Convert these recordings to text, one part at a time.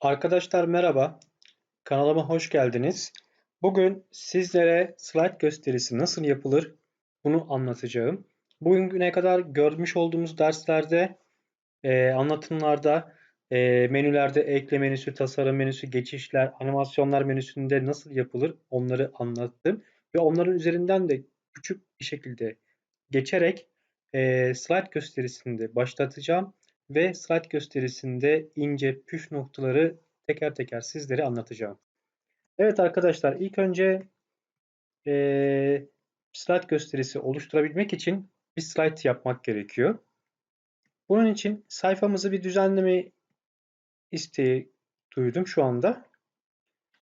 Arkadaşlar merhaba, kanalıma hoş geldiniz. Bugün sizlere slide gösterisi nasıl yapılır bunu anlatacağım. Bugüne kadar görmüş olduğumuz derslerde, e, anlatımlarda, e, menülerde ekle menüsü, tasarım menüsü, geçişler, animasyonlar menüsünde nasıl yapılır onları anlattım. Ve onların üzerinden de küçük bir şekilde geçerek e, slide gösterisinde başlatacağım ve slide gösterisinde ince püf noktaları teker teker sizlere anlatacağım. Evet arkadaşlar ilk önce e, slide gösterisi oluşturabilmek için bir slide yapmak gerekiyor. Bunun için sayfamızı bir düzenleme isteği duydum şu anda.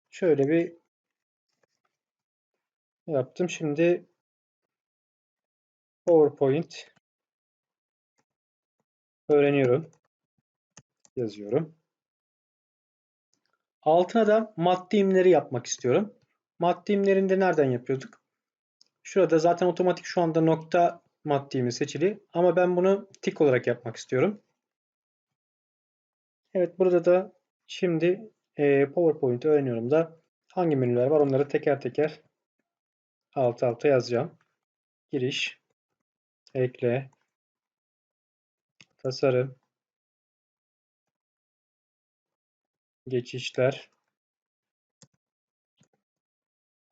Şöyle bir yaptım. Şimdi PowerPoint öğreniyorum. Yazıyorum. Altına da madde imleri yapmak istiyorum. Madde imlerinde nereden yapıyorduk? Şurada zaten otomatik şu anda nokta madde seçili. Ama ben bunu tik olarak yapmak istiyorum. Evet burada da şimdi e, PowerPoint öğreniyorum da hangi menüler var onları teker teker alt alta yazacağım. Giriş, ekle, tasarım, geçişler,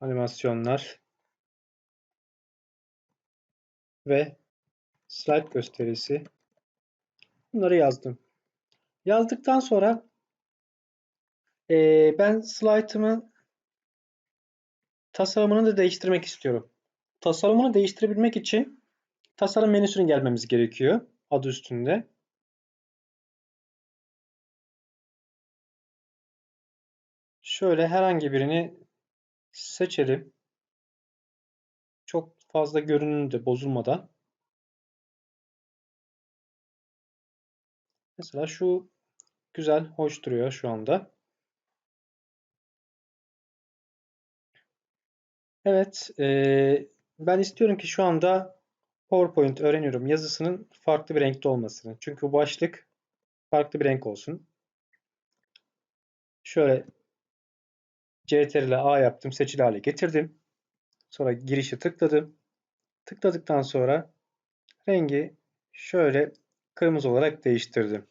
animasyonlar ve slide gösterisi. Bunları yazdım. Yazdıktan sonra e, ben slide'ımı tasarımını da değiştirmek istiyorum. Tasarımını değiştirebilmek için tasarım menüsüne gelmemiz gerekiyor. Adı üstünde. Şöyle herhangi birini seçelim. Çok fazla görünümü de bozulmadan. Mesela şu güzel, hoş duruyor şu anda. Evet, e, ben istiyorum ki şu anda PowerPoint öğreniyorum yazısının farklı bir renkte olmasını. Çünkü bu başlık farklı bir renk olsun. Şöyle CTRL A yaptım, seçili hale getirdim. Sonra girişi tıkladım. Tıkladıktan sonra rengi şöyle kırmızı olarak değiştirdim.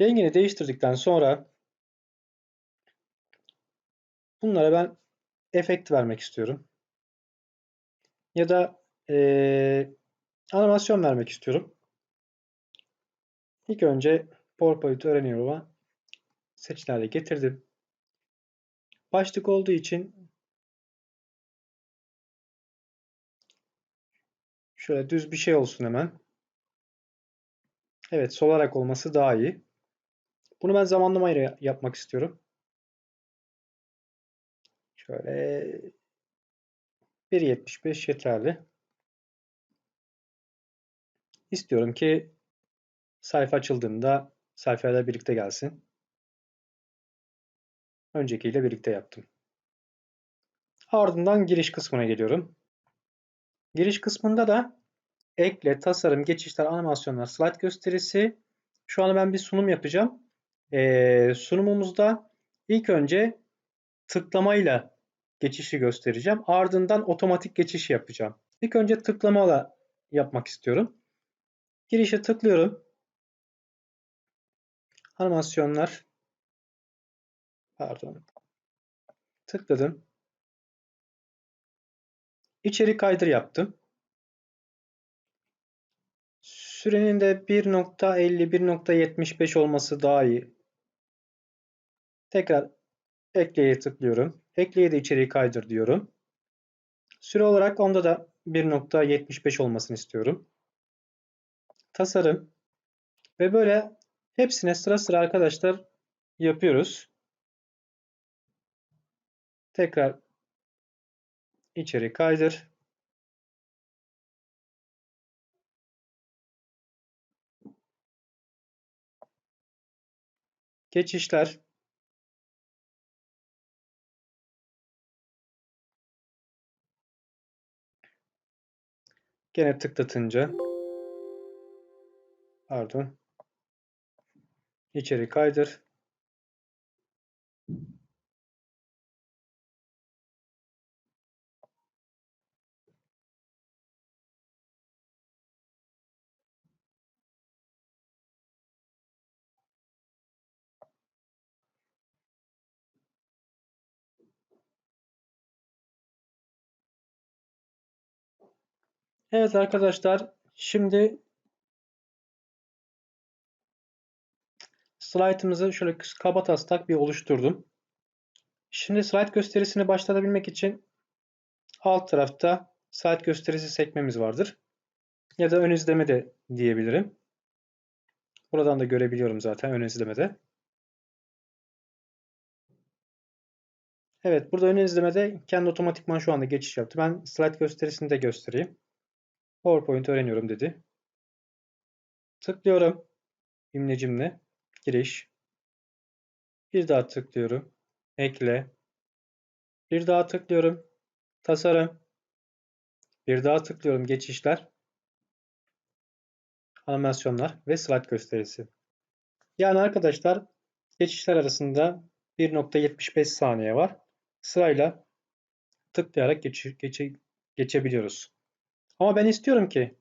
Rengini değiştirdikten sonra bunlara ben efekt vermek istiyorum. Ya da e, animasyon vermek istiyorum. İlk önce PowerPoint öğreniyorum ama seçilerle getirdim. Başlık olduğu için şöyle düz bir şey olsun hemen. Evet solarak olması daha iyi. Bunu ben zamanlamayla yapmak istiyorum. Şöyle 1.75 yeterli. İstiyorum ki sayfa açıldığında sayfayla birlikte gelsin. Öncekiyle birlikte yaptım. Ardından giriş kısmına geliyorum. Giriş kısmında da ekle, tasarım, geçişler, animasyonlar, slide gösterisi. Şu an ben bir sunum yapacağım. Ee, sunumumuzda ilk önce tıklamayla geçişi göstereceğim. Ardından otomatik geçiş yapacağım. İlk önce tıklamayla yapmak istiyorum. Girişe tıklıyorum. Animasyonlar. Pardon. Tıkladım. İçeri kaydır yaptım. Sürenin de 1.50 1.75 olması daha iyi. Tekrar ekleye tıklıyorum. Ekleye de içeriği kaydır diyorum. Süre olarak onda da 1.75 olmasını istiyorum. Tasarım ve böyle hepsine sıra sıra arkadaşlar yapıyoruz. Tekrar içeri kaydır. Geçişler Gene tıklatınca pardon içeri kaydır. Evet arkadaşlar şimdi slaytımızı şöyle kaba taslak bir oluşturdum. Şimdi slide gösterisini başlatabilmek için alt tarafta slide gösterisi sekmemiz vardır. Ya da ön izleme de diyebilirim. Buradan da görebiliyorum zaten ön izlemede. Evet burada ön izlemede kendi otomatikman şu anda geçiş yaptı. Ben slide gösterisini de göstereyim. PowerPoint öğreniyorum dedi. Tıklıyorum. İmlecimle giriş. Bir daha tıklıyorum. Ekle. Bir daha tıklıyorum. Tasarım. Bir daha tıklıyorum. Geçişler. Animasyonlar ve slide gösterisi. Yani arkadaşlar geçişler arasında 1.75 saniye var. Sırayla tıklayarak geçe, geçe, geçebiliyoruz. Ama ben istiyorum ki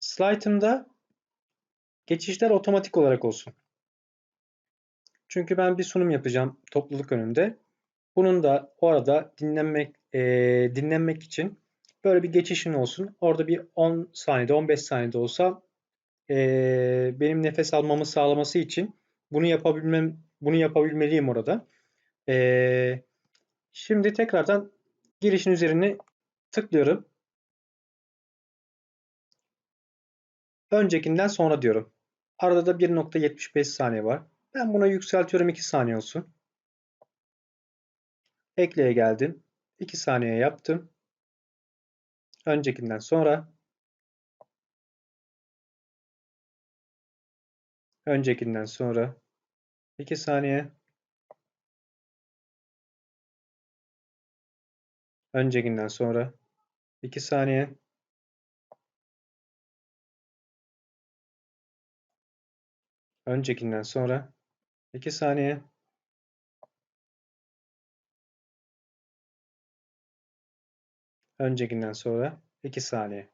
slide'ımda geçişler otomatik olarak olsun. Çünkü ben bir sunum yapacağım topluluk önünde. Bunun da o arada dinlenmek e, dinlenmek için böyle bir geçişin olsun. Orada bir 10 saniyede 15 saniyede olsa e, benim nefes almamı sağlaması için bunu yapabilmem bunu yapabilmeliyim orada. E, şimdi tekrardan girişin üzerine tıklıyorum. Öncekinden sonra diyorum. Arada da 1.75 saniye var. Ben bunu yükseltiyorum 2 saniye olsun. Ekleye geldim. 2 saniye yaptım. Öncekinden sonra. Öncekinden sonra. 2 saniye. Öncekinden sonra. 2 saniye. Öncekinden sonra 2 saniye. Öncekinden sonra 2 saniye.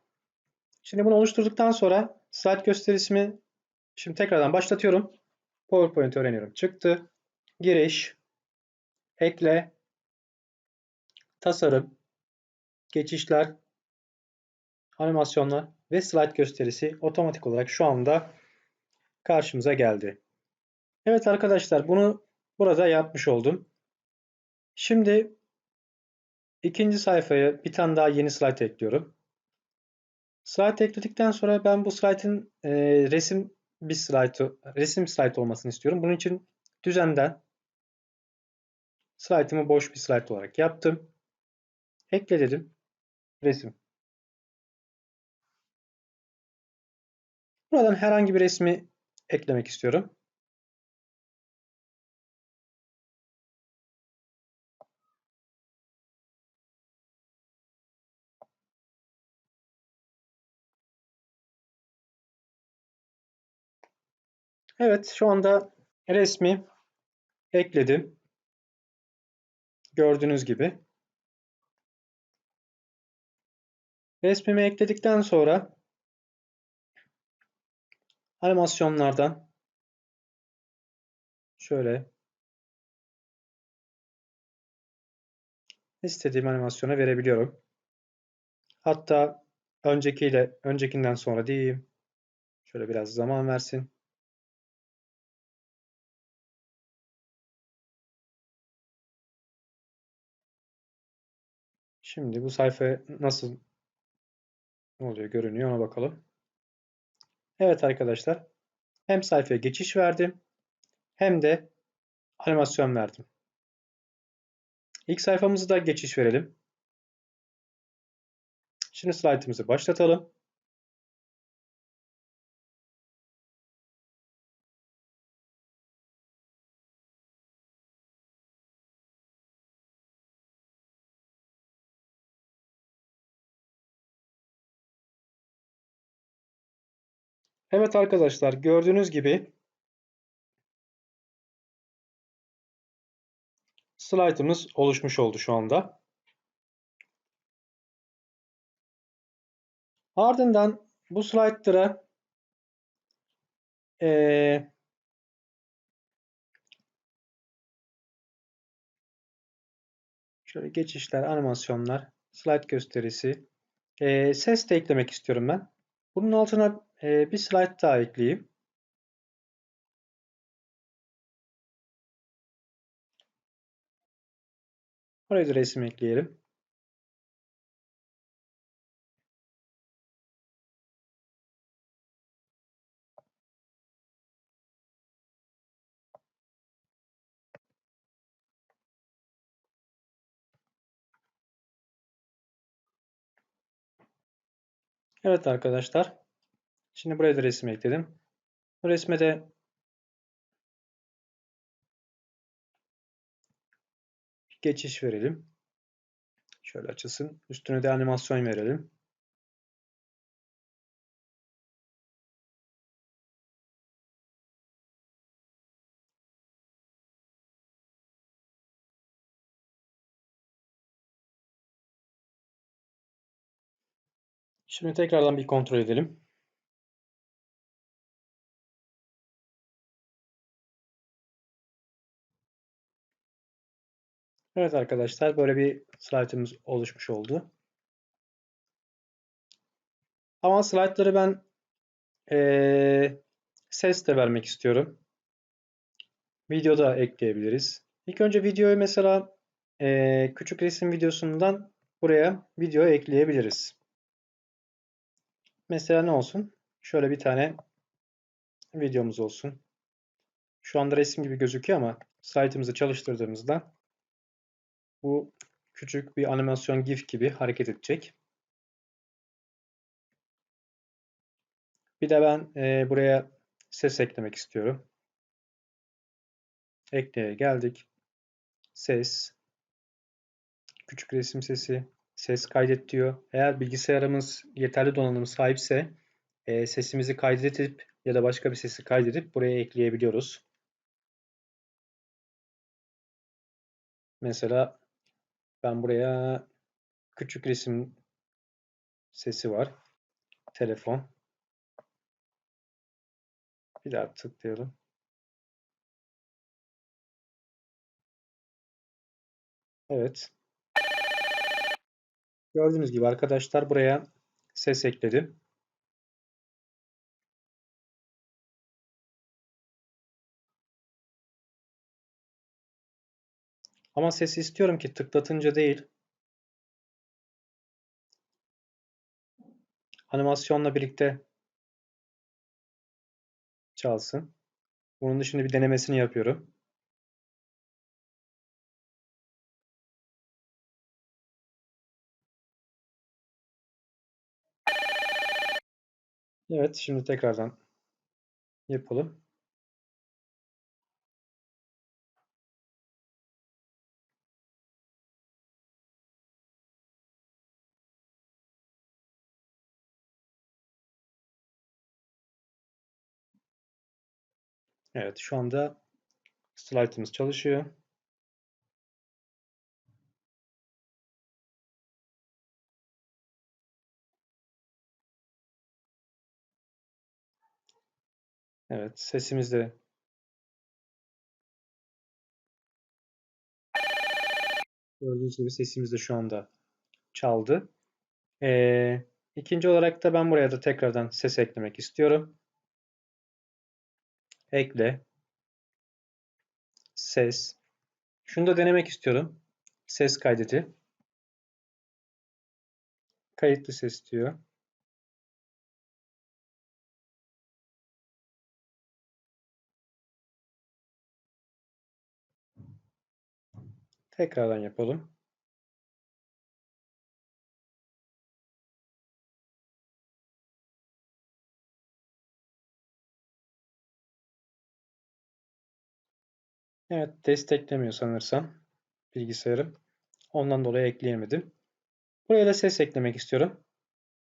Şimdi bunu oluşturduktan sonra slide gösterisimi şimdi tekrardan başlatıyorum. PowerPoint öğreniyorum. Çıktı. Giriş. Ekle. Tasarım. Geçişler. Animasyonlar ve slide gösterisi otomatik olarak şu anda karşımıza geldi. Evet arkadaşlar bunu burada yapmış oldum. Şimdi ikinci sayfaya bir tane daha yeni slide ekliyorum. Slide ekledikten sonra ben bu slide'ın e, resim bir slide resim slide olmasını istiyorum. Bunun için düzenden slide'ımı boş bir slide olarak yaptım. Ekle dedim. Resim. Buradan herhangi bir resmi eklemek istiyorum. Evet şu anda resmi ekledim. Gördüğünüz gibi. Resmimi ekledikten sonra animasyonlardan şöyle istediğim animasyona verebiliyorum. Hatta öncekiyle öncekinden sonra diyeyim. Şöyle biraz zaman versin. Şimdi bu sayfa nasıl oluyor görünüyor ona bakalım. Evet arkadaşlar. Hem sayfaya geçiş verdim hem de animasyon verdim. İlk sayfamızı da geçiş verelim. Şimdi slaytımızı başlatalım. Evet arkadaşlar gördüğünüz gibi slaytımız oluşmuş oldu şu anda. Ardından bu slaytlara ee, şöyle geçişler, animasyonlar, slide gösterisi, ee, ses de eklemek istiyorum ben. Bunun altına bir slide daha ekleyeyim. Oraya da resim ekleyelim. Evet arkadaşlar. Şimdi buraya da resim ekledim. Bu resme de geçiş verelim. Şöyle açılsın. Üstüne de animasyon verelim. Şimdi tekrardan bir kontrol edelim. Evet arkadaşlar böyle bir slaytımız oluşmuş oldu. Ama slaytları ben ee, ses de vermek istiyorum. Video da ekleyebiliriz. İlk önce videoyu mesela ee, küçük resim videosundan buraya video ekleyebiliriz. Mesela ne olsun? Şöyle bir tane videomuz olsun. Şu anda resim gibi gözüküyor ama slaytımızı çalıştırdığımızda bu küçük bir animasyon GIF gibi hareket edecek. Bir de ben e, buraya ses eklemek istiyorum. Ekleye geldik. Ses. Küçük resim sesi. Ses kaydet diyor. Eğer bilgisayarımız yeterli donanım sahipse e, sesimizi kaydedip ya da başka bir sesi kaydedip buraya ekleyebiliyoruz. Mesela ben buraya küçük resim sesi var. Telefon. Bir daha tıklayalım. Evet. Gördüğünüz gibi arkadaşlar buraya ses ekledim. Ama sesi istiyorum ki tıklatınca değil, animasyonla birlikte çalsın. Bunun dışında bir denemesini yapıyorum. Evet, şimdi tekrardan yapalım. Evet, şu anda slide'ımız çalışıyor. Evet, sesimiz de gördüğünüz gibi sesimiz de şu anda çaldı. Ee, ikinci olarak da ben buraya da tekrardan ses eklemek istiyorum. Ekle. Ses. Şunu da denemek istiyorum. Ses kaydeti. Kayıtlı ses diyor. Tekrardan yapalım. Evet desteklemiyor sanırsam bilgisayarım. Ondan dolayı ekleyemedim. Buraya da ses eklemek istiyorum.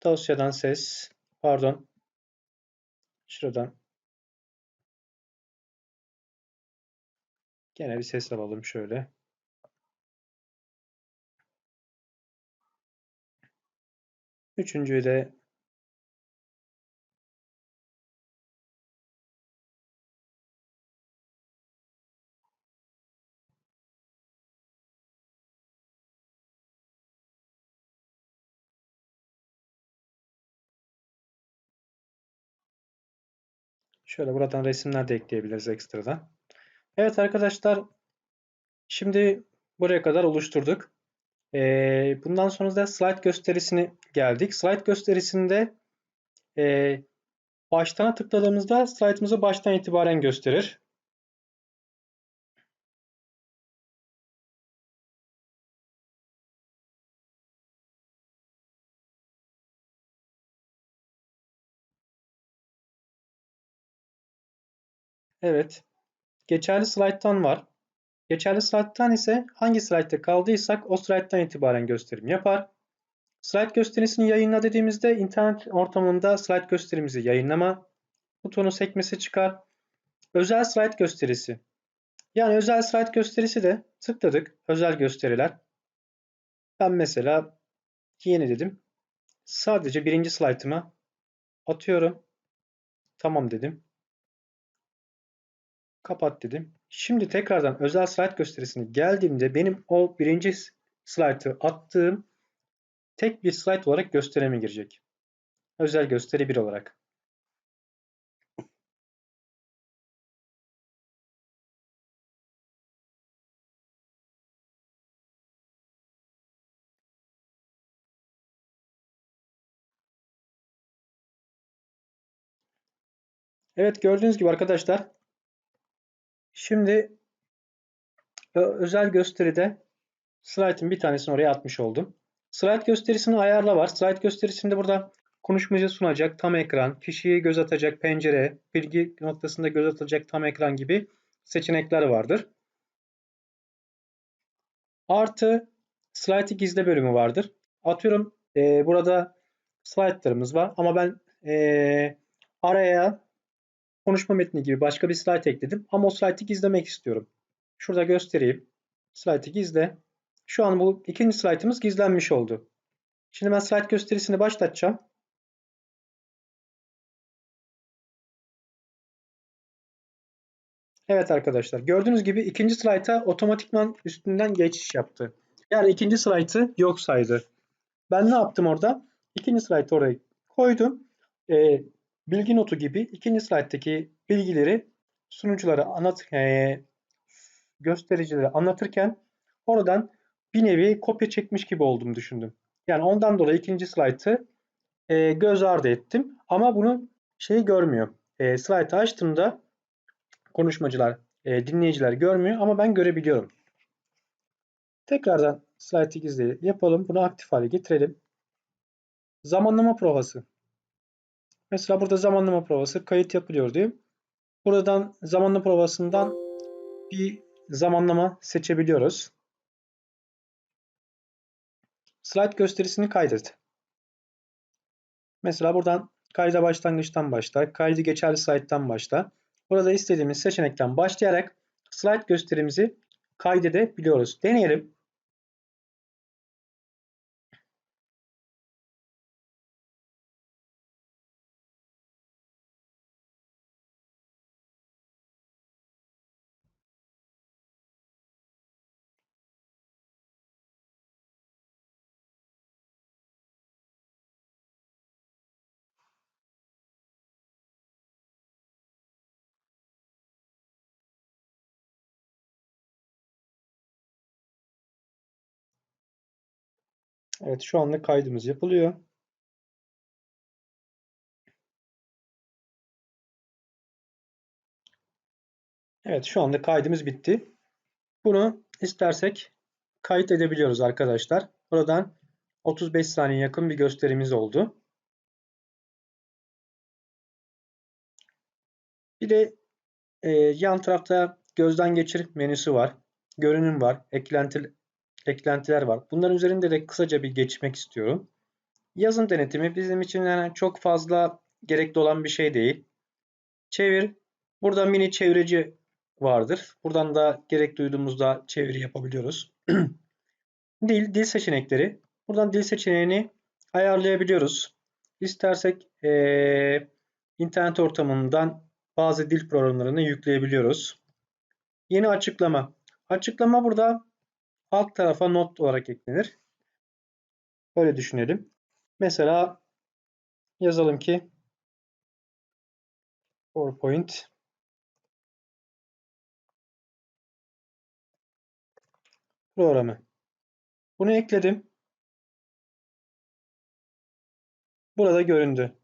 Dosyadan ses, pardon. Şuradan. Gene bir ses alalım şöyle. Üçüncüyü de Şöyle buradan resimler de ekleyebiliriz ekstradan. Evet arkadaşlar şimdi buraya kadar oluşturduk. Ee, bundan sonra da slide gösterisini geldik. Slide gösterisinde e, baştana tıkladığımızda slide'ımızı baştan itibaren gösterir. Evet. Geçerli slayttan var. Geçerli slayttan ise hangi slaytta kaldıysak o slayttan itibaren gösterim yapar. Slide gösterisini yayınla dediğimizde internet ortamında slide gösterimizi yayınlama butonu sekmesi çıkar. Özel slide gösterisi. Yani özel slide gösterisi de tıkladık. Özel gösteriler. Ben mesela yeni dedim. Sadece birinci slaytıma atıyorum. Tamam dedim. Kapat dedim. Şimdi tekrardan özel slide gösterisine geldiğimde benim o birinci slaytı attığım tek bir slide olarak gösterime girecek. Özel gösteri 1 olarak. Evet gördüğünüz gibi arkadaşlar şimdi özel gösteride slide'ın bir tanesini oraya atmış oldum. Slide gösterisini ayarla var. Slide gösterisinde burada konuşmacı sunacak, tam ekran, kişiyi göz atacak pencere, bilgi noktasında göz atacak tam ekran gibi seçenekler vardır. Artı slide'ı gizle bölümü vardır. Atıyorum e, burada slaytlarımız var ama ben e, araya konuşma metni gibi başka bir slide ekledim ama o slide'ı gizlemek istiyorum. Şurada göstereyim. Slide'ı gizle. Şu an bu ikinci slaytımız gizlenmiş oldu. Şimdi ben slide gösterisini başlatacağım. Evet arkadaşlar gördüğünüz gibi ikinci slayta otomatikman üstünden geçiş yaptı. Yani ikinci slaytı yok saydı. Ben ne yaptım orada? İkinci slaytı oraya koydum. E, bilgi notu gibi ikinci slayttaki bilgileri sunuculara anlat, e, göstericileri anlatırken oradan bir nevi kopya çekmiş gibi oldum düşündüm. Yani ondan dolayı ikinci slaytı e, göz ardı ettim. Ama bunu şey görmüyor. E, slaytı açtığımda konuşmacılar, e, dinleyiciler görmüyor ama ben görebiliyorum. Tekrardan slaytı gizli yapalım. Bunu aktif hale getirelim. Zamanlama provası. Mesela burada zamanlama provası kayıt yapılıyor diyor. Buradan zamanlama provasından bir zamanlama seçebiliyoruz. Slide gösterisini kaydet. Mesela buradan kayda başlangıçtan başla, kaydı geçerli slayttan başla. Burada istediğimiz seçenekten başlayarak slide gösterimizi kaydedebiliyoruz. Deneyelim. Evet şu anda kaydımız yapılıyor. Evet şu anda kaydımız bitti. Bunu istersek kayıt edebiliyoruz arkadaşlar. Buradan 35 saniye yakın bir gösterimiz oldu. Bir de e, yan tarafta gözden geçir menüsü var. Görünüm var. Eklenti, eklentiler var. Bunların üzerinde de kısaca bir geçmek istiyorum. Yazım denetimi bizim için yani çok fazla gerekli olan bir şey değil. Çevir. Burada mini çevreci vardır. Buradan da gerek duyduğumuzda çeviri yapabiliyoruz. dil, dil seçenekleri. Buradan dil seçeneğini ayarlayabiliyoruz. İstersek ee, internet ortamından bazı dil programlarını yükleyebiliyoruz. Yeni açıklama. Açıklama burada alt tarafa not olarak eklenir. Böyle düşünelim. Mesela yazalım ki PowerPoint programı. Bunu ekledim. Burada göründü.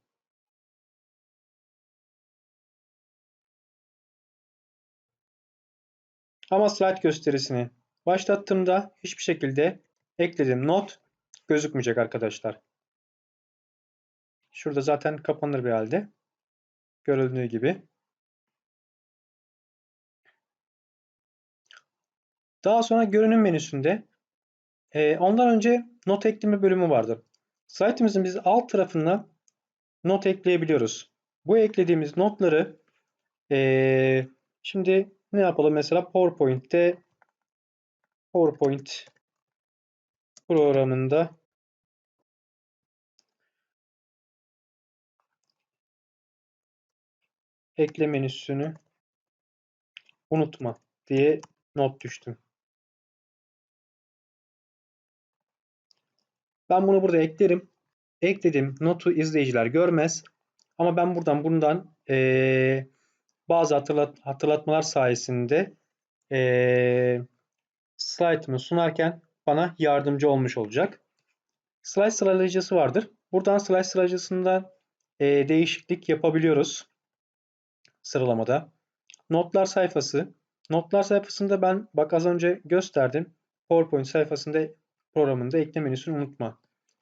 Ama slide gösterisini başlattığımda hiçbir şekilde eklediğim not gözükmeyecek arkadaşlar. Şurada zaten kapanır bir halde. Görüldüğü gibi. Daha sonra görünüm menüsünde e, ondan önce not ekleme bölümü vardır. Slaytımızın biz alt tarafına not ekleyebiliyoruz. Bu eklediğimiz notları e, şimdi ne yapalım? Mesela PowerPoint'te PowerPoint programında ekle menüsünü unutma diye not düştüm. Ben bunu burada eklerim. Ekledim. Notu izleyiciler görmez. Ama ben buradan bundan ee, bazı hatırlat, hatırlatmalar sayesinde ee, slaytımı sunarken bana yardımcı olmuş olacak. Slide sıralayıcısı vardır. Buradan slide sıralayıcısında e, değişiklik yapabiliyoruz sıralamada. Notlar sayfası. Notlar sayfasında ben bak az önce gösterdim. PowerPoint sayfasında programında ekleme menüsünü unutma.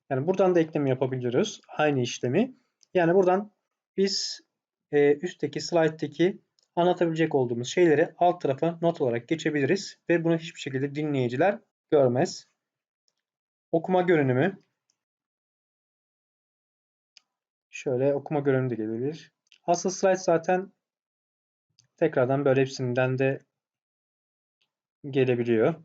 Yani buradan da ekleme yapabiliyoruz. Aynı işlemi. Yani buradan biz e, üstteki slide'deki anlatabilecek olduğumuz şeyleri alt tarafa not olarak geçebiliriz ve bunu hiçbir şekilde dinleyiciler görmez. Okuma görünümü. Şöyle okuma görünümü de gelebilir. Asıl slide zaten tekrardan böyle hepsinden de gelebiliyor.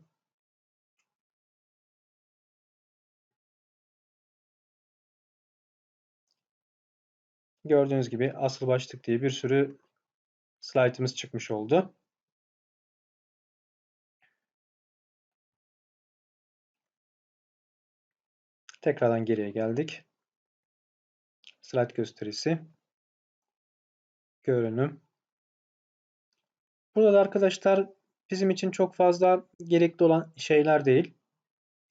Gördüğünüz gibi asıl başlık diye bir sürü slaytımız çıkmış oldu. Tekrardan geriye geldik. Slide gösterisi. Görünüm. Burada da arkadaşlar bizim için çok fazla gerekli olan şeyler değil.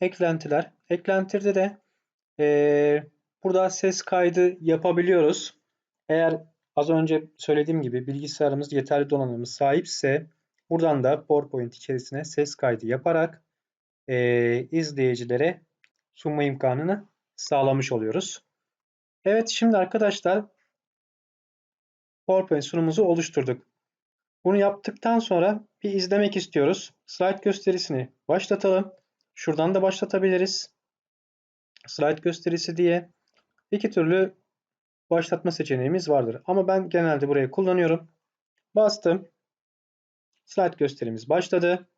Eklentiler. Eklentide de e, burada ses kaydı yapabiliyoruz. Eğer az önce söylediğim gibi bilgisayarımız yeterli donanımı sahipse buradan da PowerPoint içerisine ses kaydı yaparak e, izleyicilere sunma imkanını sağlamış oluyoruz. Evet şimdi arkadaşlar PowerPoint sunumumuzu oluşturduk. Bunu yaptıktan sonra bir izlemek istiyoruz. Slide gösterisini başlatalım. Şuradan da başlatabiliriz. Slide gösterisi diye iki türlü başlatma seçeneğimiz vardır. Ama ben genelde burayı kullanıyorum. Bastım. Slide gösterimiz başladı.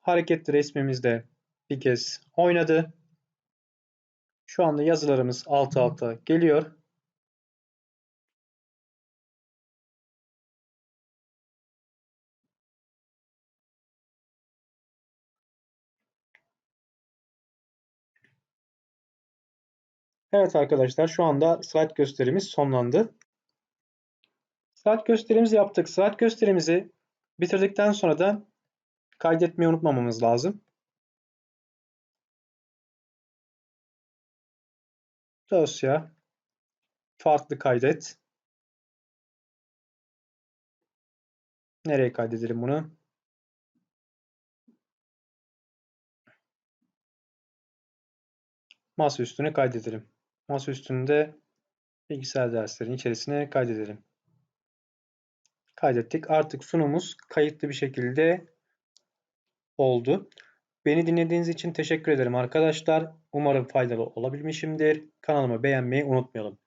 Hareketli resmimiz de bir kez oynadı. Şu anda yazılarımız alt alta geliyor. Evet arkadaşlar şu anda slide gösterimiz sonlandı. Slide gösterimizi yaptık. Slide gösterimizi bitirdikten sonra da kaydetmeyi unutmamamız lazım. Dosya farklı kaydet. Nereye kaydedelim bunu? Masa üstüne kaydedelim. Masa üstünde bilgisayar derslerinin içerisine kaydedelim. Kaydettik. Artık sunumumuz kayıtlı bir şekilde oldu. Beni dinlediğiniz için teşekkür ederim arkadaşlar. Umarım faydalı olabilmişimdir. Kanalımı beğenmeyi unutmayalım.